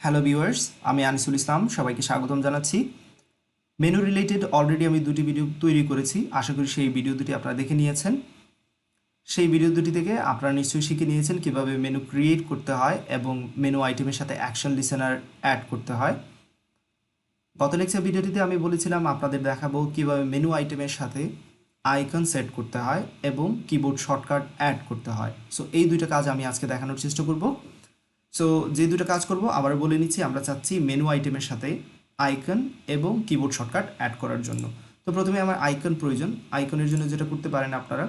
Hello viewers আমি আনিসুল ইসলাম, সবাইকে স্বাগতম জানাচ্ছি। মেনু রিলেটেড অলরেডি আমি দুটি ভিডিও তৈরি করেছি। আশা করি সেই ভিডিও দুটি আপনারা দেখে নিয়েছেন। সেই ভিডিও দুটি থেকে আপনারা নিশ্চয়ই শিখে নিয়েছেন কীভাবে মেনু ক্রিয়েট করতে হয় এবং মেনু আইটেমের সাথে অ্যাকশন লিসেনার অ্যাড করতে হয়। গত লেকচার ভিডিওটিতে আমি বলেছিলাম আপনাদের দেখাবো কীভাবে মেনু আইটেমের সাথে আইকন সেট করতে হয় এবং কিবোর্ড শর্টকাট অ্যাড করতে হয়। সো এই দুইটা কাজ আমি আজকে দেখানোর চেষ্টা করব। সো যে দুটো কাজ করব আবার বলে নিচ্ছি, আমরা চাচ্ছি মেনু আইটেমের সাথে আইকন এবং কিবোর্ড শর্টকাট অ্যাড করার জন্য। তো প্রথমে আমার আইকন প্রয়োজন। আইকনের জন্য যেটা করতে পারেন আপনারা,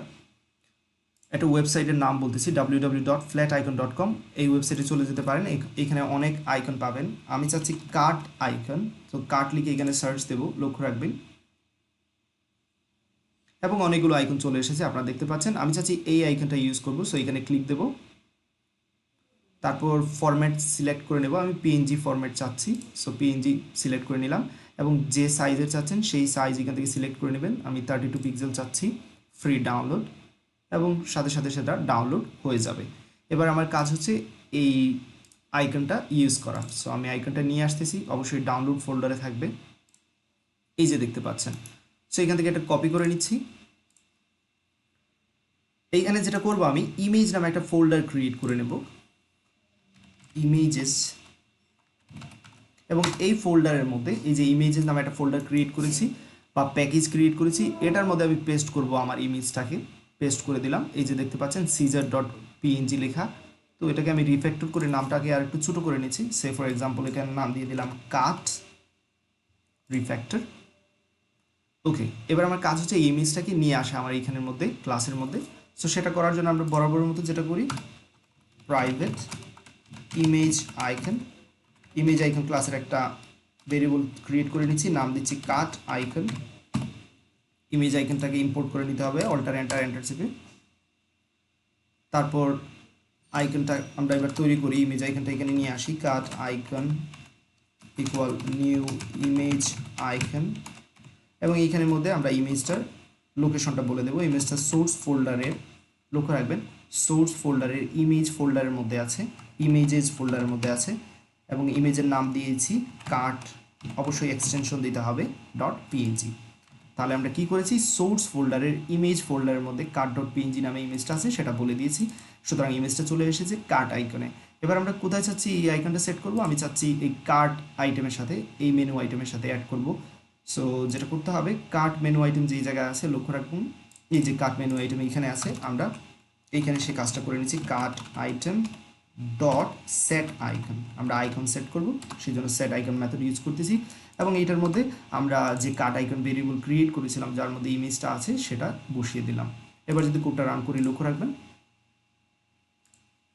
একটা ওয়েবসাইটের নাম বলতেছি W W dot flat icon dot com এই ওয়েবসাইটে চলে যেতে পারেন। এখানে অনেক আইকন পাবেন। আমি চাচ্ছি কাট আইকন তো কাট লিখে এখানে সার্চ দেবো, লক্ষ্য রাখবেন। এবং অনেকগুলো আইকন চলে এসেছে, আপনারা দেখতে পাচ্ছেন। আমি চাচ্ছি এই আইকনটা ইউজ করব। সো এখানে ক্লিক দেবো। তারপর ফরম্যাট সিলেক্ট করে নেব। আমি পিএনজি ফরম্যাট চাচ্ছি সো পিএনজি সিলেক্ট করে নিলাম এবং যে সাইজের চাচ্ছেন সেই সাইজ এখান থেকে সিলেক্ট করে নেবেন। আমি থার্টি টু পিক্সেল চাচ্ছি ফ্রি ডাউনলোড এবং সাথে সাথে সেটা ডাউনলোড হয়ে যাবে। এবার আমার কাজ হচ্ছে এই আইকনটা ইউজ করা। সো আমি আইকনটা নিয়ে আসতেছি, অবশ্যই ডাউনলোড ফোল্ডারে থাকবে। এই যে দেখতে পাচ্ছেন। সো এখান থেকে একটা কপি করে নিচ্ছি। এইখানে যেটা করব আমি ইমেজ নামে একটা ফোল্ডার ক্রিয়েট করে নেব। ইমেজেস এবং এই ফোল্ডারের মধ্যে, এই যে ইমেজেস নামে একটা ফোল্ডার ক্রিয়েট করেছি, বা প্যাকেজ ক্রিয়েট করেছি, এটার মধ্যে আমি পেস্ট করব আমার ইমেজটাকে পেস্ট করে দিলাম। এই যে দেখতে পাচ্ছেন সিজার ডট পিএনজি লেখা। তো এটাকে আমি রিফ্যাক্টর করে নামটাকে আর একটু ছোটো করে নিচ্ছি। সে ফর এক্সাম্পল এখানে নাম দিয়ে দিলাম কাট রিফ্যাক্টর ওকে এবার আমার কাজ হচ্ছে ইমেজটাকে নিয়ে আসা আমার এইখানের মধ্যে ক্লাসের মধ্যে। সো সেটা করার জন্য আমরা বরাবরের মতো যেটা করি private image icon image icon ক্লাসের একটা ভেরিয়েবল ক্রিয়েট করে নিচ্ছি, নাম দিচ্ছি কাট আইকন ইমেজ আইকনটাকে ইম্পোর্ট করে নিতে হবে অল্টার এন্টার এন্টার চেপে। তারপর আইকনটা আমরা এবার তৈরি করি ইমেজ আইকনটা এখানে নিয়ে আসি cut icon equal new image icon এবং এইখানের মধ্যে আমরা ইমেজটার লোকেশনটা বলে দেবো। ইমেজটা সোর্স ফোল্ডারের লক্ষ্য রাখবেন সোর্স ফোল্ডারের ইমেজ ফোল্ডারের মধ্যে আছে। ইমেজেস ফোল্ডারের মধ্যে আছে, এবং ইমেজের নাম দিয়েছি কাট অবশ্যই এক্সটেনশন দিতে হবে ডট পিএনজি তাহলে আমরা কি করেছি? সোর্স ফোল্ডারের ইমেজ ফোল্ডারের মধ্যে কাট ডট পিএনজি নামে ইমেজটা আছে, সেটা বলে দিয়েছি। সুতরাং ইমেজটা চলে এসেছে কাট আইকনে এবার আমরা কোথায় চাচ্ছি এই আইকনটা সেট করব? আমি চাচ্ছি এই কার্ট আইটেমের সাথে, এই মেনু আইটেমের সাথে অ্যাড করব। সো যেটা করতে হবে কার্ট মেনু আইটেম যেই জায়গায় আছে, লক্ষ্য রাখুন, এই যে কার্ট মেনু আইটেম এখানে আছে, আমরা এইখানে সে কাজটা করে নিচ্ছি cart item dot set icon আমরা আইকন সেট করব, সেই জন্য সেট আইকন মেথড ইউজ করতেছি। এবং এইটার মধ্যে আমরা যে কাট আইকন ভেরিয়েবল ক্রিয়েট করেছিলাম, যার মধ্যে ইমেজটা আছে, সেটা বসিয়ে দিলাম। এবার যদি কোডটা রান করি, লক্ষ্য রাখবেন।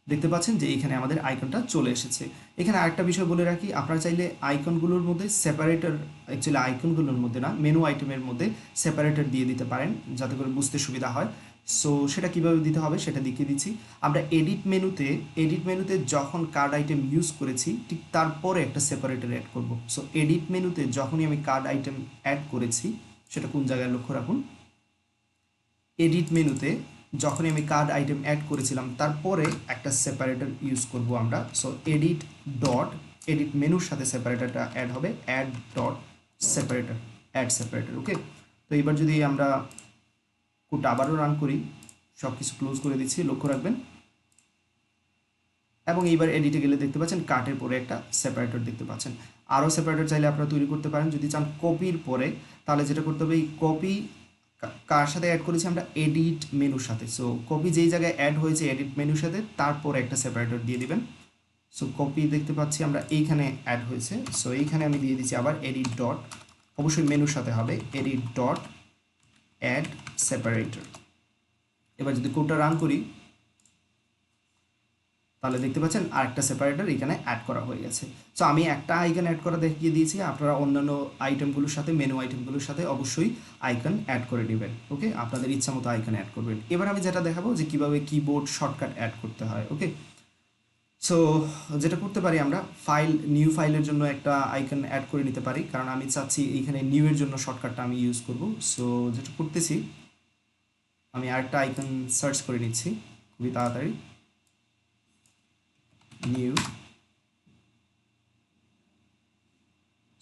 দেখতে পাচ্ছেন যে এখানে আমাদের আইকনটা চলে এসেছে। এখানে আরেকটা বিষয় বলে রাখি, আপনারা চাইলে আইকনগুলোর মধ্যে সেপারেটর অ্যাকচুয়ালি আইকনগুলোর মধ্যে না মেনু আইটেমের মধ্যে সেপারেটর দিয়ে দিতে পারেন, যাতে করে বুঝতে সুবিধা হয়। সো সেটা কীভাবে দিতে হবে সেটা দেখিয়ে দিচ্ছি। আমরা এডিট মেনুতে এডিট মেনুতে যখন কার্ড আইটেম ইউজ করেছি, ঠিক তারপরে একটা সেপারেটর অ্যাড করব। সো এডিট মেনুতে যখনই আমি কার্ড আইটেম অ্যাড করেছি, সেটা কোন জায়গায় লক্ষ্য রাখুন? এডিট মেনুতে যখনই আমি কার্ড আইটেম অ্যাড করেছিলাম, তারপরে একটা সেপারেটর ইউজ করব আমরা। সো এডিট ডট এডিট মেনুর সাথে সেপারেটরটা অ্যাড হবে add dot separator add separator okay তো এবার যদি আমরা কোডটা আবারও রান করি। সব কিছু ক্লোজ করে দিচ্ছি, লক্ষ্য রাখবেন। এবং এইবার এডিটে গেলে দেখতে পাচ্ছেন কাটের পরে একটা সেপারেটর দেখতে পাচ্ছেন। আরও সেপারেটর চাইলে আপনারা তৈরি করতে পারেন। যদি চান কপির পরে, তাহলে যেটা করতে হবে, এই কপি কার সাথে অ্যাড করেছি আমরা? এডিট মেনুর সাথে। সো কপি যেই জায়গায় অ্যাড হয়েছে এডিট মেনুর সাথে, তারপর একটা সেপারেটর দিয়ে দিবেন। সো কপি দেখতে পাচ্ছি আমরা এইখানে অ্যাড হয়েছে। সো এইখানে আমি দিয়ে দিচ্ছি আবার এডিট ডট অবশ্যই মেনুর সাথে হবে এডিট ডট অ্যাড সেপারেটর এবার যদি কোডটা রান করি, তাহলে দেখতে পাচ্ছেন আরেকটা সেপারেটর এখানে অ্যাড করা হয়ে গেছে। সো আমি একটা আইকন অ্যাড করা দেখিয়ে দিয়েছি, আপনারা অন্যান্য আইটেমগুলোর সাথে মেনু আইটেমগুলোর সাথে অবশ্যই আইকন অ্যাড করে নেবেন ওকে আপনাদের ইচ্ছা মতো আইকন অ্যাড করবেন। এবার আমি যেটা দেখাবো যে কীভাবে কিবোর্ড শর্টকাট অ্যাড করতে হয় ওকে সো যেটা করতে পারি আমরা ফাইল নিউ ফাইলের জন্য একটা আইকন অ্যাড করে নিতে পারি। কারণ আমি চাচ্ছি এইখানে নিউ এর জন্য শর্টকাটটা আমি ইউজ করব। সো যেটা করতেছি, আমি আরেকটা আইকন সার্চ করে নিচ্ছি। খুবই তাড়াতাড়ি। নিউ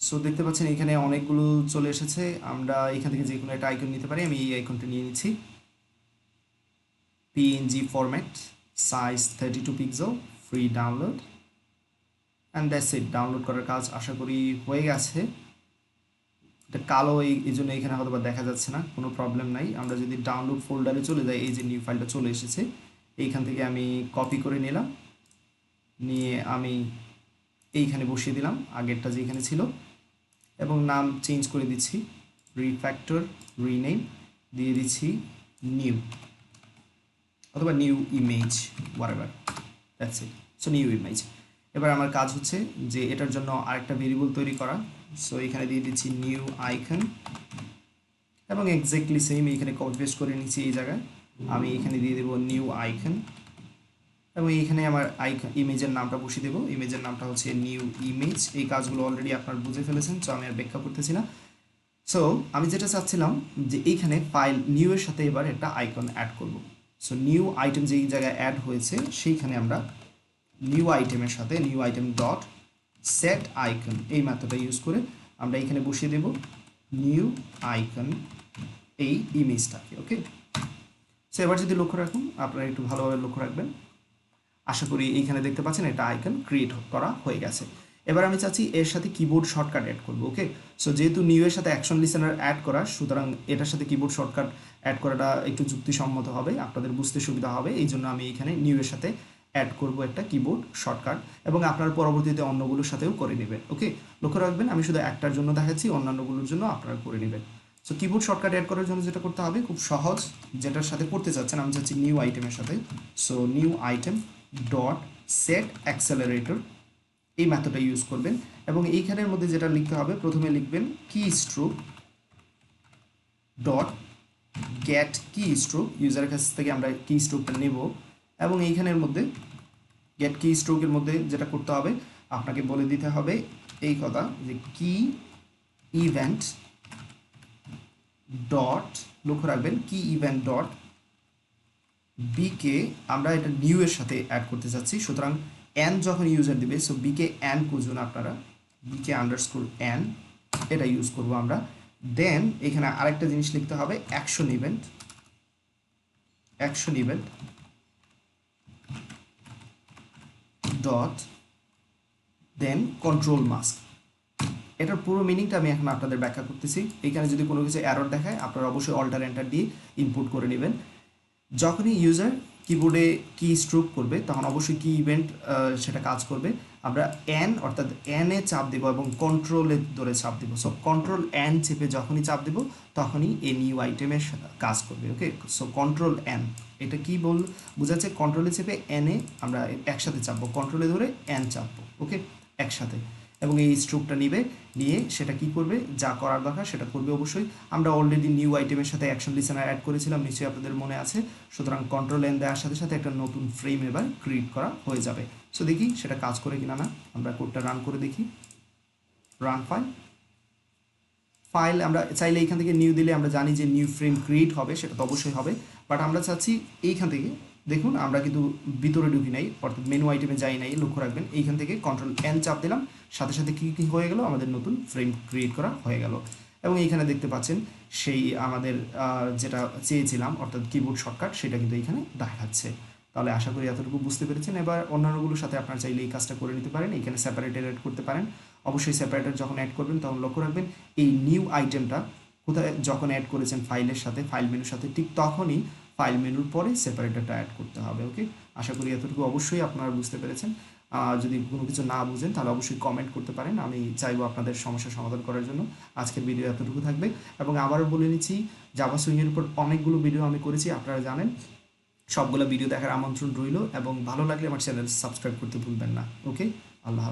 সো দেখতে পাচ্ছেন এখানে অনেকগুলো চলে এসেছে। আমরা এখান থেকে যে কোনো একটা আইকন নিতে পারি। আমি এই আইকনটা নিয়ে নিচ্ছি। PNG format size thirty two pixel free download and that's it download করার কাজ আশা করি হয়ে গেছে। এটা কালো এই এই জন্য এখানে হয়তো দেখা যাচ্ছে না। কোনো প্রবলেম নাই। আমরা যদি ডাউনলোড ফোল্ডারে চলে যাই, এই যে নিউ ফাইলটা চলে এসেছে, এইখান থেকে আমি কপি করে নিলাম। নিয়ে আমি এইখানে বসিয়ে দিলাম, আগেরটা যেখানে ছিল। এবং নাম চেঞ্জ করে দিচ্ছি। রিফ্যাক্টর রিনেম দিয়ে দিচ্ছি নিউ অথবা new image whatever that's it so new image এবার আমার কাজ হচ্ছে যে এটার জন্য আরেকটা ভেরিয়েবল তৈরি করা। সো এখানে দিয়ে দিচ্ছি নিউ আইকন এবং এক্স্যাক্টলি সেম এখানে কপি পেস্ট করে নিচ্ছি এই জায়গায়। আমি এখানে দিয়ে দেবো নিউ আইকন এবং এইখানে আমার আইকন ইমেজের নামটা বসিয়ে দেবো। ইমেজের নামটা হচ্ছে নিউ ইমেজ এই কাজগুলো অলরেডি আপনার বুঝে ফেলেছেন সো আমি আর ব্যাখ্যা করতেছি না। সো আমি যেটা চাচ্ছিলাম যে এইখানে ফাইল নিউ এর সাথে এবার একটা আইকন অ্যাড করব। সো নিউ আইটেম যেই জায়গায় অ্যাড হয়েছে, সেইখানে আমরা নিউ আইটেমের সাথে new item dot set icon এই মেথডটা ইউজ করে আমরা এখানে বসিয়ে দেব নিউ আইকন এই ইমেজটাকে ওকে সো এবার যদি লক্ষ্য রাখুন, আপনারা একটু ভালোভাবে লক্ষ্য রাখবেন। আশা করি এইখানে দেখতে পাচ্ছেন একটা আইকন ক্রিয়েট করা হয়ে গেছে। এবার আমি চাচ্ছি এর সাথে কিবোর্ড শর্টকাট অ্যাড করব ওকে সো যেহেতু নিউ এর সাথে অ্যাকশন লিসেনার অ্যাড করা, সুতরাং এটার সাথে কিবোর্ড শর্টকাট অ্যাড করাটা একটু যুক্তিসম্মত হবে, আপনাদের বুঝতে সুবিধা হবে, এই জন্য আমি এখানে নিউ এর সাথে অ্যাড করব একটা কিবোর্ড শর্টকাট এবং আপনার পরবর্তীতে অন্যগুলোর সাথেও করে নেবেন ওকে লক্ষ্য রাখবেন, আমি শুধু একটার জন্য দেখাচ্ছি, অন্যান্যগুলোর জন্য আপনারা করে নেবেন। সো কিবোর্ড শর্টকাট অ্যাড করার জন্য যেটা করতে হবে, খুব সহজ, যেটার সাথে করতে চাচ্ছেন, আমি চাচ্ছি নিউ আইটেমের সাথে। So new item dot set accelerator এই মেথডটা ইউজ করবেন এবং এইখানের মধ্যে যেটা লিখতে হবে, প্রথমে লিখবেন key stroke dot get key stroke ইউজারের কাছ থেকে আমরা কি স্ট্রোকটা নেব এবং এইখানের মধ্যে গেট কি স্ট্রোকের মধ্যে যেটা করতে হবে, আপনাকে বলে দিতে হবে এই কথা যে কি ইভেন্ট ডট লক্ষ্য রাখবেন কি ইভেন্ট ডট বিকে আমরা এটা নিউ এর সাথে অ্যাড করতে চাচ্ছি, সুতরাং এন যখন ইউজার দিবে সো বিকে এন খুঁজুন আপনারা। বিকে আন্ডারস্কোর এন এটা ইউজ করব আমরা। দেন এখানে আরেকটা জিনিস লিখতে হবে action event action event dot then control mask এটার পুরো মিনিংটা আমি এখন আপনাদের ব্যাখ্যা করতেছি। এখানে যদি কোনো কিছু অ্যারর দেখায়, আপনারা অবশ্যই অল্টার এন্টার দিয়ে ইনপুট করে নেবেন। যখনই ইউজার কিবোর্ডে কি স্ট্রোক করবে, তখন অবশ্যই কি ইভেন্ট সেটা কাজ করবে। আমরা এন অর্থাৎ এন চাপ দেবো এবং কন্ট্রোলে ধরে চাপ দেবো। সো কন্ট্রোল এন চেপে যখনই চাপ দেবো, তখনই এ নিউ আইটেমের কাজ করবে ওকে সো কন্ট্রোল এন এটা কি বল, বোঝাচ্ছে কন্ট্রোলে চেপে এনে আমরা একসাথে চাপবো কন্ট্রোলে ধরে এন চাপবো ওকে একসাথে। এবং এই স্ট্রোকটা নিবে, নিয়ে সেটা কি করবে, যা করার দরকার সেটা করবে অবশ্যই। আমরা অলরেডি নিউ আইটেমের সাথে অ্যাকশন লিসেনার অ্যাড করেছিলাম, নিশ্চয়ই আপনাদের মনে আছে। সুতরাং কন্ট্রোল এন দেওয়ার সাথে সাথে একটা নতুন ফ্রেম এবার ক্রিয়েট করা হয়ে যাবে। সো দেখি সেটা কাজ করে কিনা না। আমরা কোডটা রান করে দেখি। রান ফাইল ফাইল আমরা চাইলে এইখান থেকে নিউ দিলে আমরা জানি যে নিউ ফ্রেম ক্রিয়েট হবে, সেটা তো অবশ্যই হবে। বাট আমরা চাচ্ছি এইখান থেকে দেখুন, আমরা কিন্তু ভিতরে ঢুকি নাই, অর্থাৎ মেনু আইটেমে যাই নাই, লক্ষ্য রাখবেন, এইখান থেকে কন্ট্রোল এন চাপ দিলাম, সাথে সাথে কী কী হয়ে গেল? আমাদের নতুন ফ্রেম ক্রিয়েট করা হয়ে গেল। এবং এইখানে দেখতে পাচ্ছেন, সেই আমাদের যেটা চেয়েছিলাম, অর্থাৎ কিবোর্ড শর্টকাট সেটা কিন্তু এইখানে দেখাচ্ছে তাহলে আশা করি এতটুকু বুঝতে পেরেছেন। এবার অন্যান্যগুলোর সাথে আপনারা চাইলে এই কাজটা করে নিতে পারেন এখানে সেপারেটার অ্যাড করতে পারেন। অবশ্যই সেপারেটার যখন অ্যাড করবেন, তখন লক্ষ্য রাখবেন, এই নিউ আইটেমটা কোথায়, যখন অ্যাড করেছেন ফাইলের সাথে ফাইল মেনুর সাথে, ঠিক তখনই ফাইল মেনুর পরে সেপারেটরটা অ্যাড করতে হবে ওকে আশা করি এতটুকু অবশ্যই আপনারা বুঝতে পেরেছেন। যদি কোনো কিছু না বুঝেন, তাহলে অবশ্যই কমেন্ট করতে পারেন। আমি চাইব আপনাদের সমস্যার সমাধান করার জন্য। আজকের ভিডিও এতটুকু থাকবে। এবং আবারও বলে নিচ্ছি জাভা সুইংয়ের উপর অনেকগুলো ভিডিও আমি করেছি, আপনারা জানেন। সবগুলো ভিডিও দেখার আমন্ত্রণ রইল। এবং ভালো লাগলে আমার চ্যানেল সাবস্ক্রাইব করতে ভুলবেন না ওকে আল্লাহ